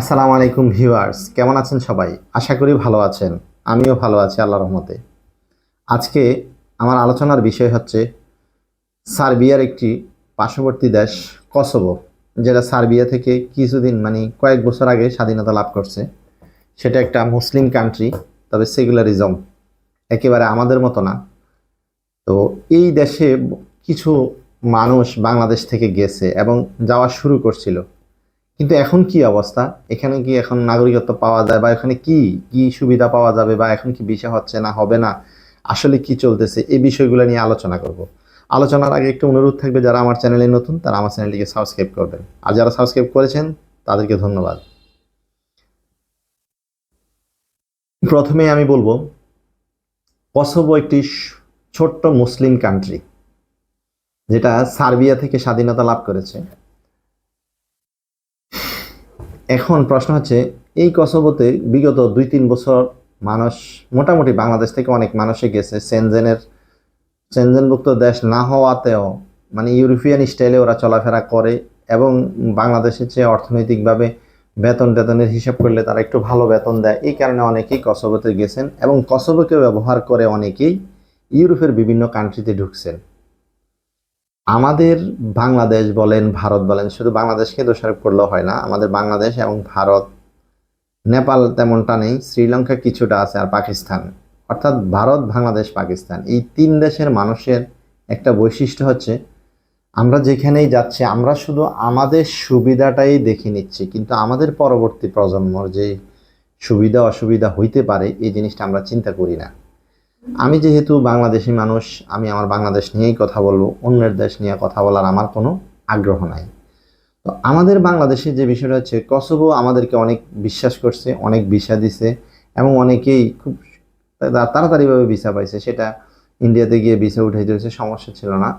আসসালামু আলাইকুম ভিউয়ার্স, কেমন আছেন সবাই? আশা করি ভালো আছেন। আমিও ভালো আছি, আল্লাহর রহমতে। আজকে আমার আলোচনার বিষয় হচ্ছে সার্বিয়ার একটি পার্শ্ববর্তী দেশ কসোভো, যেটা সার্বিয়া থেকে কিছুদিন মানে কয়েক বছর আগে স্বাধীনতা লাভ করছে। সেটা একটা মুসলিম কান্ট্রি তবে সেকুলারিজম একেবারে আমাদের মতো না। তো এই দেশে কিছু মানুষ বাংলাদেশ থেকে গেছে এবং যাওয়া শুরু করছিল। কিন্তু এখন কি অবস্থা? এখানে কি এখন নাগরিকত্ব পাওয়া যায় বা এখানে কি কি সুবিধা পাওয়া যাবে বা এখন কি বিষয় হচ্ছে না, হবে না? আসলে কি চলতেছে? এই বিষয়গুলো নিয়ে আলোচনা করব। আলোচনার আগে একটু অনুরোধ থাকবে, যারা আমার চ্যানেলে নতুন, তারা আমার চ্যানেলটিকে সাবস্ক্রাইব করবেন। আর যারা সাবস্ক্রাইব করেছেন, তাদেরকে ধন্যবাদ। প্রথমে আমি বলব, কসোভো একটি ছোট্ট মুসলিম কান্ট্রি যেটা সার্বিয়া থেকে স্বাধীনতা লাভ করেছে। এখন প্রশ্ন হচ্ছে, এই কসোভোতে বিগত দুই তিন বছর মানুষ, মোটামুটি বাংলাদেশ থেকে অনেক মানুষই গেছে। সেনজেনের সেনজেনভুক্ত দেশ না হওয়াতেও মানে ইউরোপিয়ান স্টাইলে ওরা চলাফেরা করে এবং বাংলাদেশের চেয়ে অর্থনৈতিকভাবে বেতন টেতনের হিসাব করলে তারা একটু ভালো বেতন দেয়। এই কারণে অনেকেই কসোভোতে গেছেন এবং কসোভোকে ব্যবহার করে অনেকেই ইউরোপের বিভিন্ন কান্ট্রিতে ঢুকছেন। আমাদের বাংলাদেশ বলেন, ভারত বলেন, শুধু বাংলাদেশকে দোষারোপ করলেও হয় না, আমাদের বাংলাদেশ এবং ভারত, নেপাল তেমনটা নেই, শ্রীলঙ্কা কিছুটা আছে আর পাকিস্তান। অর্থাৎ ভারত, বাংলাদেশ, পাকিস্তান, এই তিন দেশের মানুষের একটা বৈশিষ্ট্য হচ্ছে, আমরা যেখানেই যাচ্ছি, আমরা শুধু আমাদের সুবিধাটাই দেখে নিচ্ছি, কিন্তু আমাদের পরবর্তী প্রজন্মর যে সুবিধা, অসুবিধা হইতে পারে, এই জিনিসটা আমরা চিন্তা করি না। আমি যেহেতু বাংলাদেশি মানুষ, আমি আমার বাংলাদেশ নিয়েই কথা বলব, অন্যের দেশ নিয়ে কথা বলার আমার কোনো আগ্রহ নাই। তো আমাদের বাংলাদেশের যে বিষয়টা হচ্ছে কসোভো আমাদেরকে অনেক বিশ্বাস করছে, অনেক ভিসা দিছে এবং অনেকেই খুব তাড়াতাড়িভাবে ভিসা পাইছে। সেটা ইন্ডিয়াতে গিয়ে ভিসা উঠাই দিয়েছে সমস্যা ছিল না।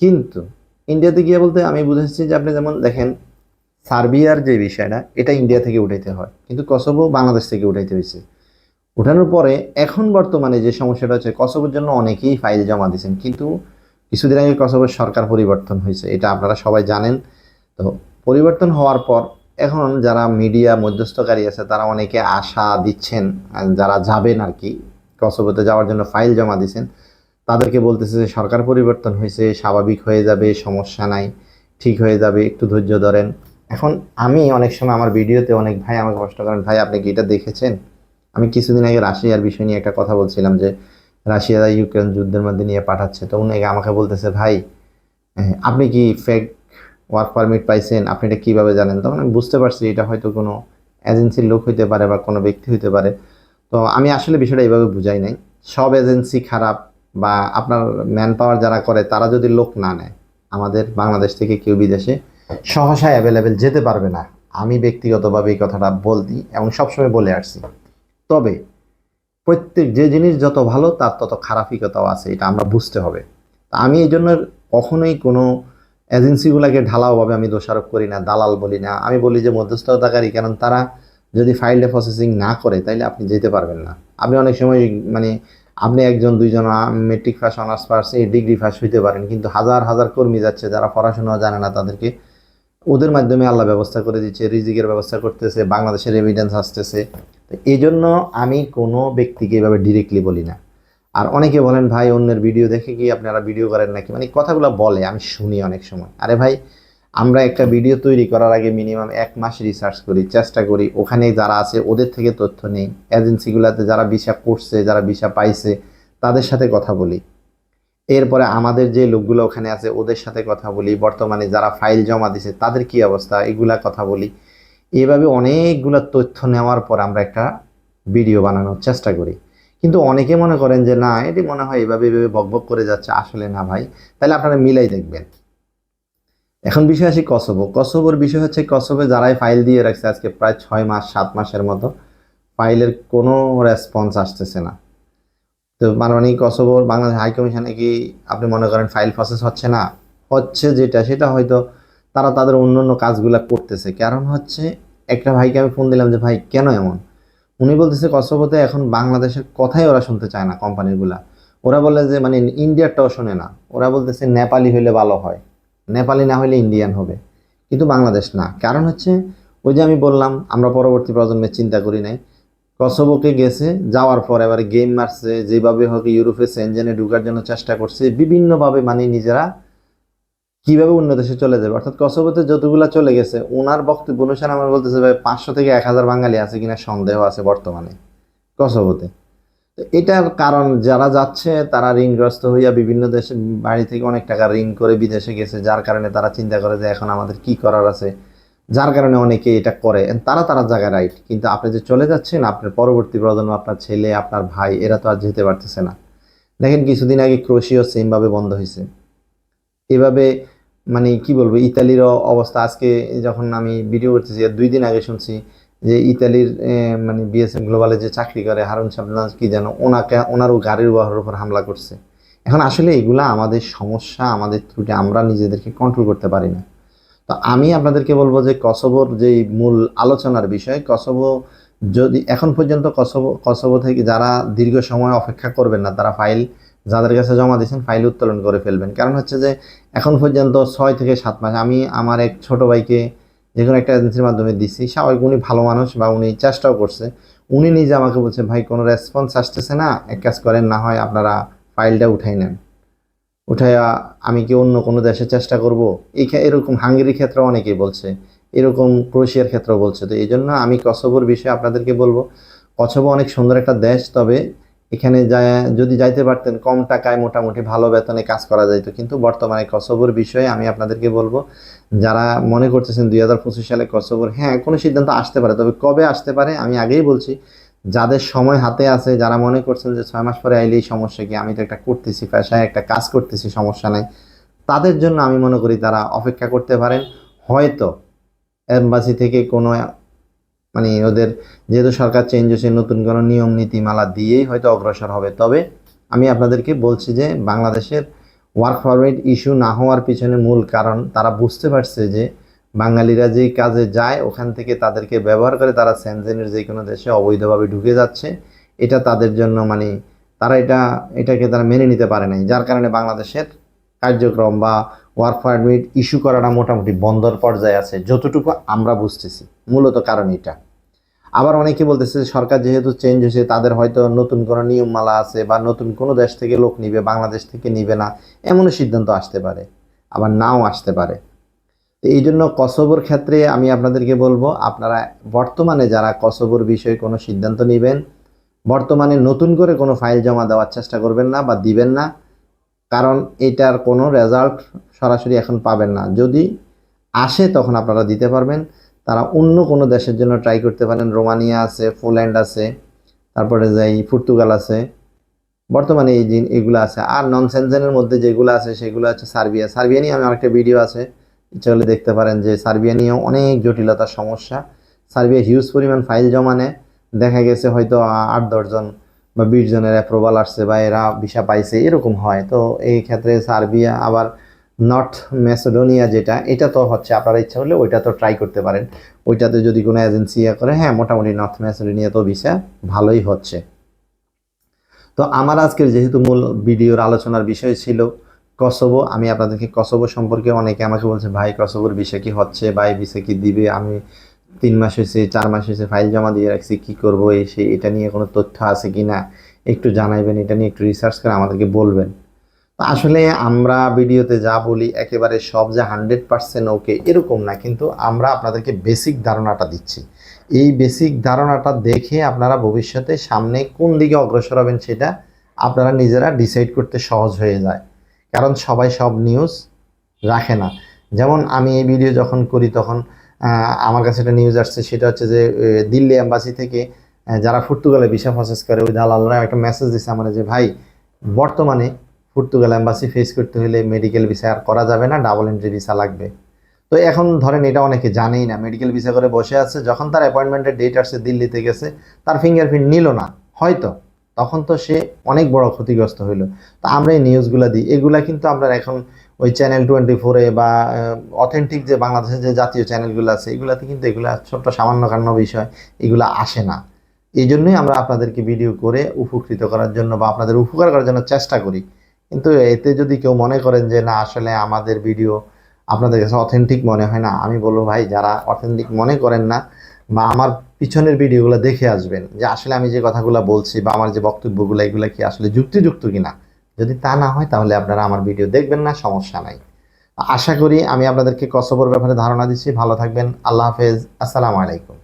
কিন্তু ইন্ডিয়াতে গিয়ে বলতে আমি বুঝেছি যে আপনি যেমন দেখেন, সার্বিয়ার যে বিষয়টা, এটা ইন্ডিয়া থেকে উঠাইতে হয়। কিন্তু কসোভো বাংলাদেশ থেকে উঠাইতে হয়েছে। উঠানোর পরে এখন বর্তমানে যে সমস্যাটা হচ্ছে, কসোভোর জন্য অনেকেই ফাইল জমা দিয়েছেন। কিন্তু কিছুদিন আগে কসোভোর সরকার পরিবর্তন হয়েছে, এটা আপনারা সবাই জানেন। তো পরিবর্তন হওয়ার পর এখন যারা মিডিয়া মধ্যস্থকারী আছে, তারা অনেকে আশা দিচ্ছেন যারা যাবেন আর কি, কসোভোতে যাওয়ার জন্য ফাইল জমা দিয়েছেন, তাদেরকে বলতেছে যে সরকার পরিবর্তন হয়েছে, স্বাভাবিক হয়ে যাবে, সমস্যা নাই, ঠিক হয়ে যাবে, একটু ধৈর্য ধরেন। এখন আমি অনেক সময় আমার ভিডিওতে অনেক ভাই আমাকে কষ্ট করেন, ভাই, আপনি কি এটা দেখেছেন? আমি কিছুদিন আগে রাশিয়ার বিষয় নিয়ে একটা কথা বলছিলাম যে রাশিয়ারা ইউক্রেন যুদ্ধের মধ্যে নিয়ে পাঠাচ্ছে। তো উনি আমাকে বলতেছে ভাই হ্যাঁ, আপনি কি ফেক ওয়ার্ক পারমিট পাইছেন? আপনি এটা কীভাবে জানেন? তখন আমি বুঝতে পারছি এটা হয়তো কোনো এজেন্সির লোক হইতে পারে বা কোনো ব্যক্তি হইতে পারে। তো আমি আসলে বিষয়টা এইভাবে বুঝাই নাই। সব এজেন্সি খারাপ বা আপনার ম্যান পাওয়ার যারা করে তারা যদি লোক না নেয় আমাদের বাংলাদেশ থেকে কেউ বিদেশে সহসায় অ্যাভেলেবেল যেতে পারবে না। আমি ব্যক্তিগতভাবে এই কথাটা বলতি এবং সবসময় বলে আসছি। তবে প্রত্যেক যে জিনিস যত ভালো, তার তত খারাপিকতাও আছে, এটা আমরা বুঝতে হবে। তা আমি এই জন্য কখনোই কোনো এজেন্সিগুলোকে ঢালাওভাবে আমি দোষারোপ করি না, দালাল বলি না। আমি বলি যে মধ্যস্থতাকারী, কারণ তারা যদি ফাইলটা প্রসেসিং না করে, তাইলে আপনি যেতে পারবেন না। আপনি অনেক সময় মানে আপনি একজন, দুইজন মেট্রিক পাস অনার্স পাস এই ডিগ্রি পাস হইতে পারেন, কিন্তু হাজার হাজার কর্মী যাচ্ছে, যারা পড়াশোনা জানে না তাদেরকে, ওদের মাধ্যমে আল্লাহ ব্যবস্থা করে দিচ্ছে, রিজিকের ব্যবস্থা করতেছে, বাংলাদেশের এভিডেন্স আসতেছে। তো এই জন্য আমি কোনো ব্যক্তিকে এভাবে ডিরেক্টলি বলি না। আর অনেকে বলেন, ভাই, অন্যের ভিডিও দেখে কি আপনারা ভিডিও করেন নাকি? মানে কথাগুলো বলে, আমি শুনি অনেক সময়। আরে ভাই, আমরা একটা ভিডিও তৈরি করার আগে মিনিমাম এক মাস রিসার্চ করি, চেষ্টা করি। ওখানে যারা আছে, ওদের থেকে তথ্য নেই। এজেন্সিগুলোতে যারা ভিসা করছে, যারা ভিসা পাইছে, তাদের সাথে কথা বলি। এরপরে আমাদের যে লোকগুলো ওখানে আছে, ওদের সাথে কথা বলি। বর্তমানে যারা ফাইল জমা দিছে, তাদের কি অবস্থা? এগুলা কথা বলি। এভাবে অনেকগুলো তথ্য নেওয়ার পর আমরা একটা ভিডিও বানানোর চেষ্টা করি। কিন্তু অনেকে মনে করেন যে, না, এটি মনে হয় এভাবে এভাবে বকবক করে যাচ্ছে। আসলে না ভাই। তাহলে আপনারা মিলাই দেখবেন। এখন বিষয় আসি কসোভো। কসোভোর বিষয় হচ্ছে, কসোভো যারাই ফাইল দিয়ে রাখছে, আজকে প্রায় ছয় মাস, সাত মাসের মতো ফাইলের কোনো রেসপন্স আসতেছে না। তো মানে কসোভোর বাংলাদেশ হাই কমিশনে কি আপনি মনে করেন ফাইল প্রসেস হচ্ছে না? হচ্ছে যেটা, সেটা হয়তো তারা তাদের অন্য অন্য কাজগুলো করতেছে। কারণ হচ্ছে, একটা ভাইকে আমি ফোন দিলাম যে, ভাই, কেন এমন? উনি বলতেছে কসোভোতে এখন বাংলাদেশের কথাই ওরা শুনতে চায় না কোম্পানিগুলা। ওরা বলে যে মানে ইন্ডিয়ারটাও শোনে না। ওরা বলতেছে, নেপালি হইলে ভালো হয়। নেপালি না হলে ইন্ডিয়ান হবে। কিন্তু বাংলাদেশ না। কারণ হচ্ছে, ওই যে আমি বললাম, আমরা পরবর্তী প্রজন্মের চিন্তা করি নাই। কসোভোকে গেছে, যাওয়ার পর এবারে গেম মারছে, যেভাবে হোক ইউরোপে সেনজেনে ঢুকার জন্য চেষ্টা করছে, বিভিন্নভাবে মানে নিজেরা কীভাবে অন্য দেশে চলে যাবে? অর্থাৎ কসোভোতে যতগুলা চলে গেছে ওনার বক্তব্য অনুসারে আমার বলতেছে, ভাই, পাঁচশো থেকে এক হাজার বাঙালি আছে কিনা সন্দেহ আছে বর্তমানে কসোভোতে। তো এটার কারণ, যারা যাচ্ছে, তারা ঋণগ্রস্ত হইয়া বিভিন্ন দেশে, বাড়ি থেকে অনেক টাকা ঋণ করে বিদেশে গেছে, যার কারণে তারা চিন্তা করে যে এখন আমাদের কি করার আছে। যার কারণে অনেকে এটা করে। তারা তারা জায়গায় রাইট কিন্তু আপনি যে চলে যাচ্ছেন, আপনার পরবর্তী প্রজন্ম, আপনার ছেলে, আপনার ভাই, এরা তো আর যেতে পারতেছে না। দেখেন কিছুদিন আগে ক্রোশিও সেমভাবে বন্ধ হয়েছে এভাবে মানে কি বলব, ইতালিরও অবস্থা। আজকে যখন আমি ভিডিও করতেছি দুই দিন আগে শুনছি যে ইতালির মানে বিএসএফ গ্লোবালে যে চাকরি করে, হারুন শাবনাজ কি যেন, ওনাকে, ওনারও গাড়ির বাহরের উপর হামলা করছে। এখন আসলে এগুলা আমাদের সমস্যা, আমাদের ত্রুটি, আমরা নিজেদেরকে কন্ট্রোল করতে পারি না। তো আমি আপনাদেরকে বলব যে কসোভোর যে মূল আলোচনার বিষয় কসোভো যদি, এখন পর্যন্ত কসোভো কসোভো থেকে যারা দীর্ঘ সময় অপেক্ষা করবেন না, তারা ফাইল যাদের কাছে জমা দিয়েছেন ফাইল উত্তোলন করে ফেলবেন। কারণ হচ্ছে যে, এখন পর্যন্ত ছয় থেকে সাত মাস, আমি আমার এক ছোট ভাইকে যে কোনো একটা এজেন্সির মাধ্যমে দিচ্ছি স্বাভাবিক উনি ভালো মানুষ বা উনি চেষ্টাও করছে। উনি নিজে আমাকে বলছে, ভাই, কোনো রেসপন্স আসতেছে না? এক কাজ করেন, না হয় আপনারা ফাইলটা উঠাই নেন। উঠাইয়া আমি কি অন্য কোনো দেশে চেষ্টা করব? এই এরকম হাঙ্গেরির ক্ষেত্রে অনেকেই বলছে, এরকম ক্রোয়েশিয়ার ক্ষেত্রেও বলছে। তো এই জন্য আমি কসোভোর বিষয়ে আপনাদেরকে বলব, কসোভো অনেক সুন্দর একটা দেশ, তবে এখানে যায়, যদি যাইতে পারতেন, কম টাকায় মোটামুটি ভালো বেতনে কাজ করা যাইতো। কিন্তু বর্তমানে কসোভোর বিষয়ে আমি আপনাদেরকে বলব, যারা মনে করতেছেন দুই হাজার পঁচিশ সালে কসোভোর হ্যাঁ কোনো সিদ্ধান্ত আসতে পারে, তবে কবে আসতে পারে, আমি আগেই বলছি, যাদের সময় হাতে আছে, যারা মনে করছেন যে ছয় মাস পরে আইলেই সমস্যা কি, আমি তো একটা করতেছি, পেশায় একটা কাজ করতেছি, সমস্যা নাই, তাদের জন্য আমি মনে করি তারা অপেক্ষা করতে পারেন। হয়তো, এম্বাসি থেকে কোনো মানে ওদের যেহেতু সরকার চেঞ্জ হচ্ছে নতুন কোনো নিয়ম নীতিমালা দিয়েই হয়তো অগ্রসর হবে। তবে আমি আপনাদেরকে বলছি যে, বাংলাদেশের ওয়ার্ক পারমিট ইস্যু না হওয়ার পিছনে মূল কারণ তারা বুঝতে পারছে যে, বাঙালিরা যেই কাজে যায়, ওখান থেকে তাদেরকে ব্যবহার করে তারা সেনজেনের যে কোনো দেশে অবৈধভাবে ঢুকে যাচ্ছে। এটা তাদের জন্য মানে তারা এটা, এটাকে তারা মেনে নিতে পারে নাই। যার কারণে বাংলাদেশের কার্যক্রম বা ওয়ার্ক পারমিট ইস্যু করাটা মোটামুটি বন্দর পর্যায়ে আছে, যতটুকু আমরা বুঝতেছি। মূলত কারণ এটা। আবার অনেকে বলতেছে সরকার যেহেতু চেঞ্জ হয়েছে, তাদের হয়তো নতুন কোনো নিয়মমালা আছে বা নতুন কোনো দেশ থেকে লোক নিবে, বাংলাদেশ থেকে নিবে না, এমনও সিদ্ধান্ত আসতে পারে, আবার নাও আসতে পারে। তো এই জন্য কসোবোর ক্ষেত্রে আমি আপনাদেরকে বলব, আপনারা বর্তমানে যারা কসোবোর বিষয়ে কোনো সিদ্ধান্ত নেবেন, বর্তমানে নতুন করে কোনো ফাইল জমা দেওয়ার চেষ্টা করবেন না বা দিবেন না, কারণ এটার কোনো রেজাল্ট সরাসরি এখন পাবেন না। যদি আসে তখন আপনারা দিতে পারবেন। তারা অন্য কোনো দেশের জন্য ট্রাই করতে পারেন। রোমানিয়া আছে, পোল্যান্ড আছে, তারপরে যাই পর্তুগাল আছে। বর্তমানে এই জিন এগুলো আছে। আর নন সেনজেনের মধ্যে যেগুলো আছে, সেগুলো আছে সার্বিয়া। সার্বিয়া নিয়ে আমার একটা ভিডিও আছে। ইচ্ছা হলে দেখতে পারেন যে সার্বিয়া নিয়েও অনেক জটিলতার সমস্যা। সার্বিয়া হিউজ পরিমাণ ফাইল জমা দেখা গেছে হয়তো আট দশজন বা বিশ জনের অ্যাপ্রুভাল আসছে বা এরা ভিসা পাইছে, এরকম হয়। তো এই ক্ষেত্রে সার্বিয়া আবার নর্থ ম্যাসেডোনিয়া যেটা, এটা তো হচ্ছে আপনারা ইচ্ছা হলে ওইটা তো ট্রাই করতে পারেন। ওইটাতে যদি কোনো এজেন্সি ইয়ে করে হ্যাঁ মোটামুটি নর্থ ম্যাসেডোনিয়া তো ভিসা ভালোই হচ্ছে। তো আমার আজকের যেহেতু মূল ভিডিওর আলোচনার বিষয় ছিল কসোভো, আমি আপনাদেরকে কসোভো সম্পর্কে অনেকে আমাকে বলছে, ভাই, কসোভোর বিষয় কি হচ্ছে? ভাই বিষয় কি দিবে? আমি তিন মাস হয়েছে, চার মাস হয়েছে ফাইল জমা দিয়ে রাখছি, কি করব? এই সেই এটা নিয়ে কোনো তথ্য আছে কি না একটু জানাইবেন, এটা নিয়ে একটু রিসার্চ করে আমাদেরকে বলবেন। আসলে আমরা ভিডিওতে যা বলি একেবারে সব যে হান্ড্রেড পার্সেন্ট ওকে এরকম না, কিন্তু আমরা আপনাদেরকে বেসিক ধারণাটা দিচ্ছি। এই বেসিক ধারণাটা দেখে আপনারা ভবিষ্যতে সামনে কোন দিকে অগ্রসর হবেন সেটা আপনারা নিজেরা ডিসাইড করতে সহজ হয়ে যায়। কারণ সবাই সব নিউজ রাখে না। যেমন আমি এই ভিডিও যখন করি তখন আমার কাছে একটা নিউজ আসছে, সেটা হচ্ছে যে দিল্লি অ্যাম্বাসি থেকে যারা পর্তুগালে ভিসা প্রসেস করে, ওই দালালরা একটা মেসেজ দিচ্ছে আমার যে, ভাই, বর্তমানে পর্তুগাল এম্বাসি ফেস করতে হলে মেডিকেল ভিসা আর করা যাবে না ডাবল এন্ট্রি ভিসা লাগবে। তো এখন ধরেন এটা অনেকে জানেই না মেডিকেল ভিসা করে বসে আছে, যখন তার অ্যাপয়েন্টমেন্টের ডেট আসছে দিল্লিতে গেছে, তার ফিঙ্গারপ্রিন্ট নিল না। হয়তো, তখন তো সে অনেক বড় ক্ষতিগ্রস্ত হইল। তো আমরা এই নিউজগুলো দিই, এগুলা কিন্তু আমরা এখন ওই চ্যানেল টোয়েন্টি ফোরে বা অথেন্টিক যে বাংলাদেশের যে জাতীয় চ্যানেলগুলো আছে, এগুলাতে কিন্তু এগুলা ছোট্ট সামান্য কান্য বিষয়, এগুলো আসে না। এই জন্যই আমরা আপনাদেরকে ভিডিও করে উপকৃত করার জন্য বা আপনাদের উপকার করার জন্য চেষ্টা করি। কিন্তু এতে যদি কেউ মনে করেন যে, না, আসলে আমাদের ভিডিও আপনাদের কাছে অথেন্টিক মনে হয় না, আমি বলব, ভাই, যারা অথেন্টিক মনে করেন না বা আমার পিছনের ভিডিওগুলো দেখে আসবেন যে, আসলে আমি যে কথাগুলো বলছি বা আমার যে বক্তব্যগুলো, এগুলো কি আসলে যুক্তিযুক্ত কিনা? যদি তা না হয়, তাহলে আপনারা আমার ভিডিও দেখবেন না, সমস্যা নাই। আশা করি আমি আপনাদেরকে কসবর ব্যাপারে ধারণা দিচ্ছি। ভালো থাকবেন। আল্লাহ হাফেজ। আসসালামু আলাইকুম।